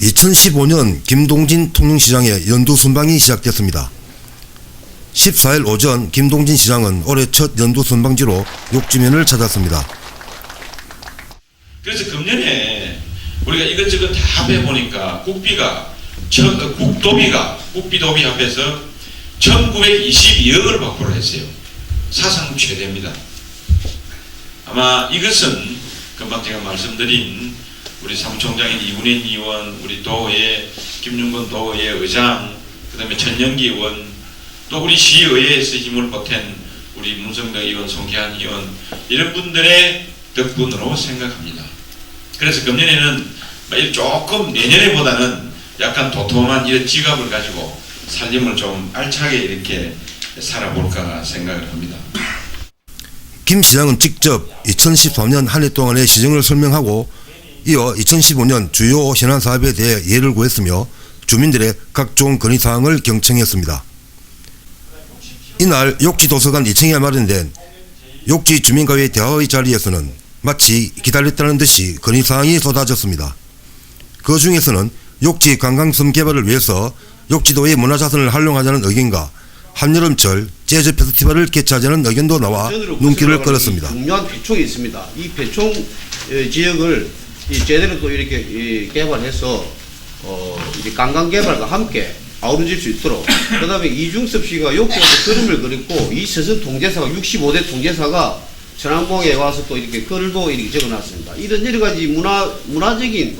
2015년 김동진 통영시장의 연두 순방이 시작됐습니다. 14일 오전 김동진 시장은 올해 첫 연두 순방지로 욕지면을 찾았습니다. 그래서 금년에 우리가 이것저것 다 합해보니까 국비가 천, 어, 국도비가 국비도비 합해서 1922억을 확보를 했어요. 사상 최대입니다. 아마 이것은 금방 제가 말씀드린 우리 사무총장인 이문현 의원, 우리 도의 김윤건 도의 의장, 그 다음에 전영기 의원, 또 우리 시의회에서 힘을 보탠 우리 문성덕 의원, 송기한 의원 이런 분들의 덕분으로 생각합니다. 그래서 금년에는 뭐 조금 내년에보다는 약간 도톰한 이런 지갑을 가지고 살림을 좀 알차게 이렇게 살아볼까 생각을 합니다. 김 시장은 직접 2013년 한 해 동안의 시정을 설명하고 이어 2015년 주요 현안 사업에 대해 예를 구했으며 주민들의 각종 건의사항을 경청했습니다. 이날 욕지 도서관 2층에 마련된 욕지 주민과의 대화의 자리에서는 마치 기다렸다는 듯이 건의사항이 쏟아졌습니다. 그 중에서는 욕지 관광섬 개발을 위해서 욕지도의 문화자산을 활용하자는 의견과 한여름철 재즈 페스티벌을 개최하자는 의견도 나와 눈길을 끌었습니다. 이 중요한 배총이 있습니다. 이 배총 어, 지역을 이 제대로 또 이렇게 이 개발해서 어, 이제 관광 개발과 함께 아우러질 수 있도록 그다음에 이중섭 씨가 욕지에서 그림을 그렸고 이 서선 통제사가 65대 통제사가 전항봉에 와서 또 이렇게 글도 이렇게 적어놨습니다. 이런 여러 가지 문화 문화적인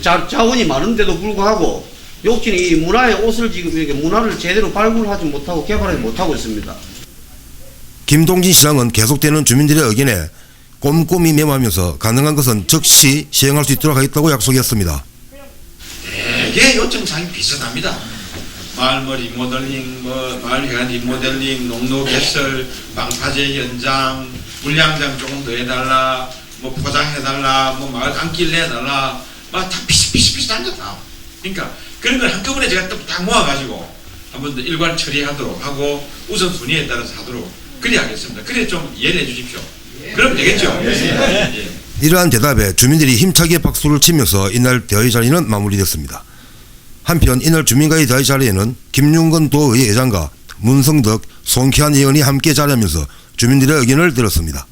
자, 자원이 많은데도 불구하고 욕지는 이 문화의 옷을 지금 이렇게 문화를 제대로 발굴하지 못하고 개발하지 못하고 있습니다. 김동진 시장은 계속되는 주민들의 의견에 꼼꼼히 메모하면서 가능한 것은 즉시 시행할 수 있도록 하겠다고 약속했습니다. 되게 요청사항이 비슷합니다. 마을머 리 모델링, 뭐 마을 회관 리모델링, 농로 개설, 방파제 현장, 물량장 조금 더 해달라, 뭐 포장해달라, 뭐 마을 안길 내달라, 막다 비슷비슷비슷한 거 다. 그러니까 그런 걸 한꺼번에 제가 또다 모아가지고 한번 더 일관 처리하도록 하고 우선순위에 따라서 하도록 그리 하겠습니다. 그래 좀 이해해 주십시오. 그럼 되겠죠? 예. 이러한 대답에 주민들이 힘차게 박수를 치면서 이날 대의 자리는 마무리됐습니다. 한편 이날 주민과의 대의 자리에는 김윤건 도의 회장과 문성덕, 송키한 의원이 함께 자리하면서 주민들의 의견을 들었습니다.